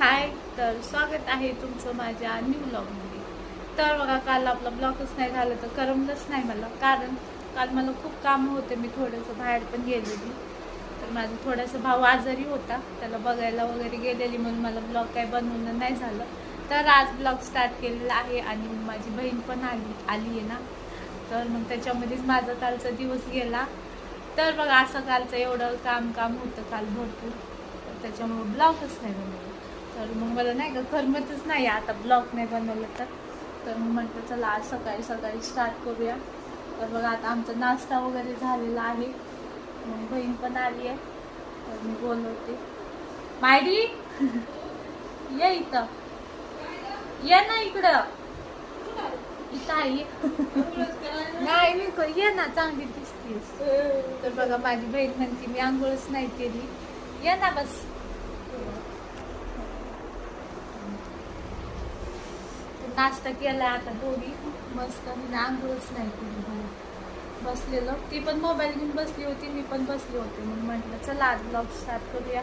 हाय तर स्वागत आहे तुमचं माझ्या न्यू ब्लॉगमध्ये तर बघा काल आपला ब्लॉगच नाही झालं तर करमलंच नाही मला. कारण काल मला खूप कामं होते मी थोडंसं बाहेर पण गेलेली. तर माझा थोडासा भाऊ आजारी होता त्याला बघायला वगैरे गेलेली म्हणून मला ब्लॉग काय बनवणं नाही झालं. तर आज ब्लॉग स्टार्ट केलेला आहे आणि माझी बहीण पण आली आली आहे ना. तर मग त्याच्यामध्येच माझा कालचा दिवस गेला. तर बघा असं कालचं एवढं काम काम होतं काल भरपूर. त्याच्यामुळं त्याच्यामुळे ब्लॉगच नाही बनवलं. तर मग मला नाही का करमतच नाही आता ब्लॉग नाही बनवलं तर. तर मग म्हटलं चला आज सकाळी सकाळी स्टार्ट करूया. तर बघा आता आमचा नाश्ता वगैरे झालेला आहे. मग बहीण पण आली आहे. तर मी बोलवते. मायडी ये इथं. ये ना इकडं. इथं आहे नाही मी क- ये ना चांगली दिसतीस. तर बघा माझी बहीण म्हणते मी आंघोळच नाही केली. ये ना बस तर नाश्ता केला आता दोघी. मस्त मी आंघोळच नाही केली बघा. बसलेलो. ती पण मोबाईल घेऊन बसली होती मी पण बसली होती. मग म्हटलं चला आज ब्लॉग स्टार्ट करूया.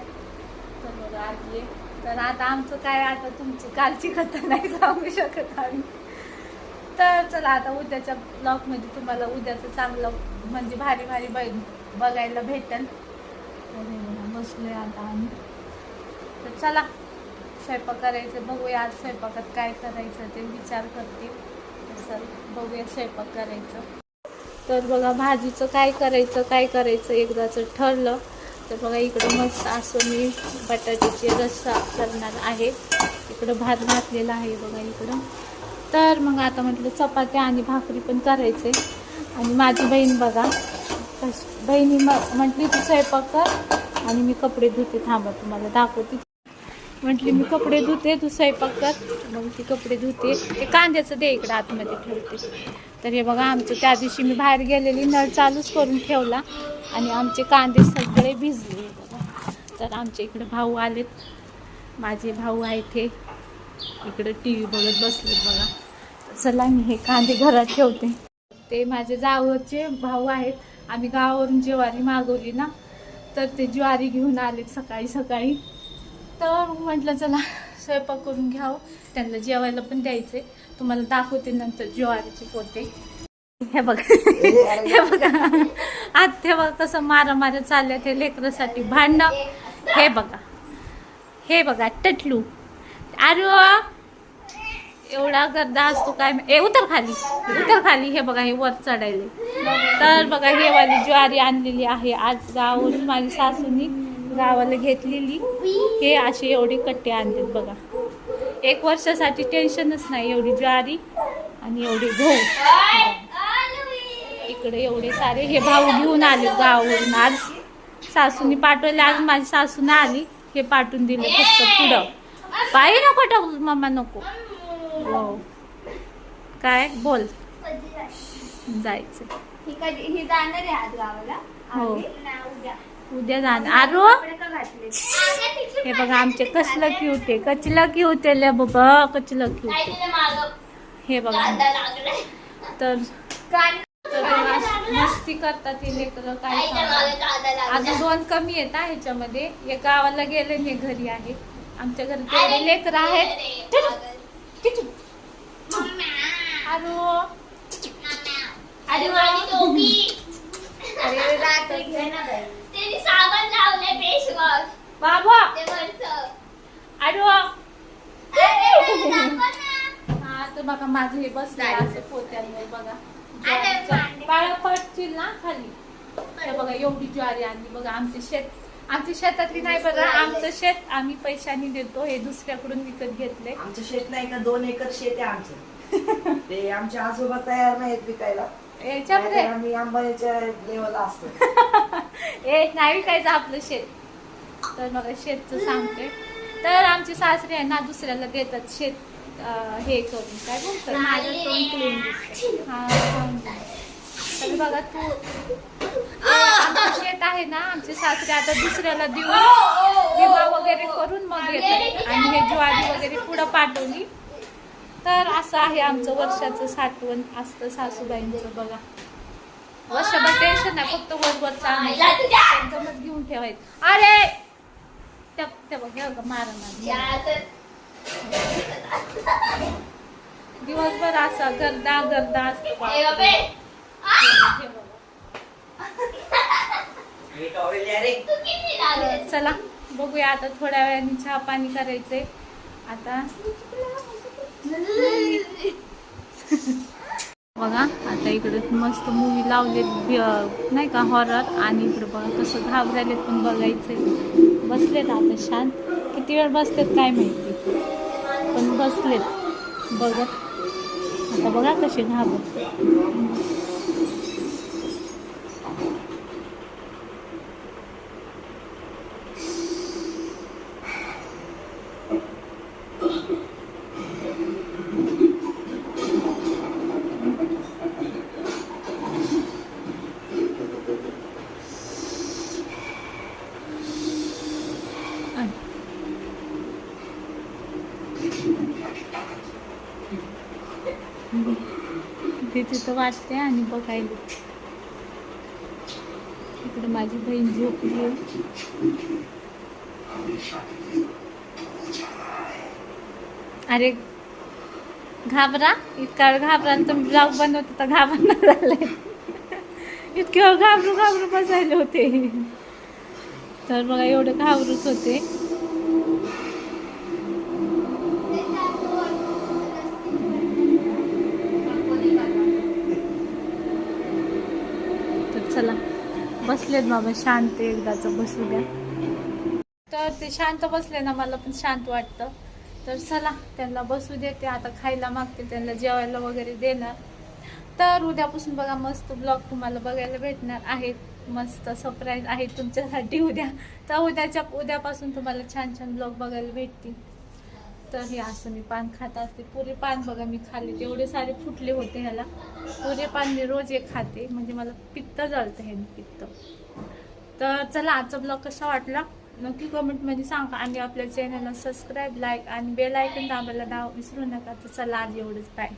तर बघा आज ये तर आता आमचं काय आता तुमची कालची कथा नाही सांगू शकत आम्ही. तर चला आता उद्याच्या ब्लॉगमध्ये तुम्हाला उद्याचं चांगलं म्हणजे भारी भारी बै बघायला भेटेल. बसलो आहे बसलोय आता आम्ही. तर चला. स्वयंपाक करायचं बघूया आज स्वयंपाकात काय करायचं ते विचार करते सर बघूया स्वयंपाक करायचं. तर बघा भाजीचं काय करायचं काय करायचं एकदाचं ठरलं. तर बघा इकडं मस्त असं मी बटाट्याची रस्सा करणार आहे. इकडं भात घातलेला आहे बघा इकडं. तर मग आता म्हटलं चपात्या आणि भाकरी पण करायचे. आणि माझी बहीण बघा कश बहिणी म म्हटली तू स्वयंपाक कर आणि मी कपडे धुते थांबा तुम्हाला दाखवते. म्हटली मी कपडे धुते तू स्वयंपाक कर. मग ती कपडे धुते. ते कांद्याचं दे इकडं आतमध्ये ठेवते. तर हे बघा आमचं त्या दिवशी मी बाहेर गेलेली नळ चालूच करून ठेवला आणि आमचे कांदे सगळे भिजले. बघा तर आमच्या इकडे भाऊ आलेत. माझे भाऊ आहेत हे. इकडे टी व्ही बघत बसलेत बघा. चला मी हे कांदे घरात ठेवते. ते माझे जावरचे भाऊ आहेत. आम्ही गावावरून ज्वारी मागवली ना तर ते ज्वारी घेऊन आलेत सकाळी सकाळी. तर म्हटलं चला स्वयंपाक करून घ्यावं. त्यांना जेवायला पण द्यायचे तुम्हाला दाखवते नंतर ज्वारीचे पोते. हे बघा. हे बघा. आज ते बघा कसं मारा मारा चालल्यात हे लेकरासाठी भांडणं हे बघा. हे बघा टटलू. अरे एवढा गर्दा असतो काय ए उतर खाली. उतर खाली. हे बघा हे वर चढायले. तर बघा हे वाली ज्वारी आणलेली आहे आज गावावरून माझी सासूनी. गावाला घेतलेली. हे असे एवढे कट्टे आणलेत बघा. एक वर्षासाठी टेन्शनच नाही एवढी ज्वारी आणि एवढे गहू. इकडे एवढे सारे हे भाऊ घेऊन आले गावावरून. आज सासूनी पाठवले आज माझी सासू नाही आली. हे पाठवून दिले फक्त पुढं. पायी नको टाकू मम्मा नको. हो. काय? बोल. जायचं. ही ही हो. उद्या. जाणार आरो? हे बघा आमचे कसलं क्यूट आहे. कचलं क्यूट आहे ले बाबा कचलं क्यूट आहे. हे बघा. तर मस्ती करतात हे लेकरं काय. अजून दोन कमी आहेत हा ह्याच्यामध्ये. एक गावाला गेले एक घरी आहे. आमच्या घरी तेवढे लेकर आहेत. आरो? अरे रात्री. त्यांनी साबण लावले फेस वॉश बाबा. ते वरचं. आरो अरे, दाखव ना. हा तर बघा माझं हे बसलं असं पोत्यांवर बघा. अरे, ज्वारीचं- मांडे. पाळं पडतील ना खाली. हे बघा एवढी ज्वारी आणली. बघा आमचे शेत आमच्या शेतातली नाही बघा आमचं शेत आम्ही पैशानी देतो हे दुसऱ्याकडून विकत घेतले. आमचं शेत नाही का दोन एकर शेत आहे आमचं. ते आमचे आजोबा तयार नाहीत विकायला. याच्यामध्ये? आम्ही अंबानीच्या लेवलला असतो. ए नाही विकायचं आपलं शेत. तर मग शेतचं सांगते. तर आमचे सासरे आहे ना दुसऱ्याला देतात शेत अं, हे करून. काय बोलतात? माझं तोंड clean दिसतं. हा, सांग. तर बघा तू आमचं शेत आहे ना आमचे सासरे आता दुसऱ्याला देऊन विमा वगैरे करून मग येतात आणि हे ज्वारी वगैरे पुढं पाठवली. तर असं आहे आमचं वर्षाचं साठवण. असतं सासूबाईंचं बघा. वर्षभर टेन्शन नाही फक्त वर वर चालू आईला तुझ्या. एकदमच घेऊन ठेवायचं. अरे! त्या त्या बघ हे बघ मारा मारा या तर. दिवसभर असा गर्दा गर्दा असतो. चला बघूया आता थोड्या वेळाने चहा पाणी करायचंय. आता बघा आता इकडे मस्त मूवी लावलेत नाही का हॉरर आणि इकडे बघा कसं घाबरायलेत पण बघायचं बसलेत आता शांत. किती वेळ बसलेत काय माहिती. पण बसलेत. बघत आता बघा कसे घाबरते ती तिथं वाटते आणि बघायला. इकडे माझी बहीण झोपली अरे घाबरा. इतका वेळ घाबरा आणि तुम्ही ब्लॉग बनवत तर घाबरणार झालंय इतके वेळ घाबरू घाबरू बसायले होते. तर बघा एवढं घाबरूच होते. बसलेत बाबा शांत एकदाच बसू द्या. तर ते शांत बसले ना मला पण शांत वाटतं. तर चला त्यांना बसू देते आता खायला मागते त्यांना जेवायला वगैरे देणार. तर उद्यापासून बघा मस्त ब्लॉग तुम्हाला बघायला भेटणार आहेत मस्त सरप्राईज आहे तुमच्यासाठी उद्या. तर उद्याच्या उद्यापासून तुम्हाला छान छान ब्लॉग बघायला भेटतील. तर हे असं मी पान खात असते. पुरे पान बघा मी खाल्ले. तेवढे सारे फुटले होते ह्याला. पुरे पान मी रोज एक खाते. म्हणजे मला पित्त जळतं हे पित्त. तर चला आजचा ब्लॉग कसा वाटला? नक्की कमेंटमध्ये सांगा. आणि आपल्या चॅनलला सबस्क्राईब लाईक आणि बेल आयकन दाबायला दाव विसरू नका. तर चला आज एवढंच. बाय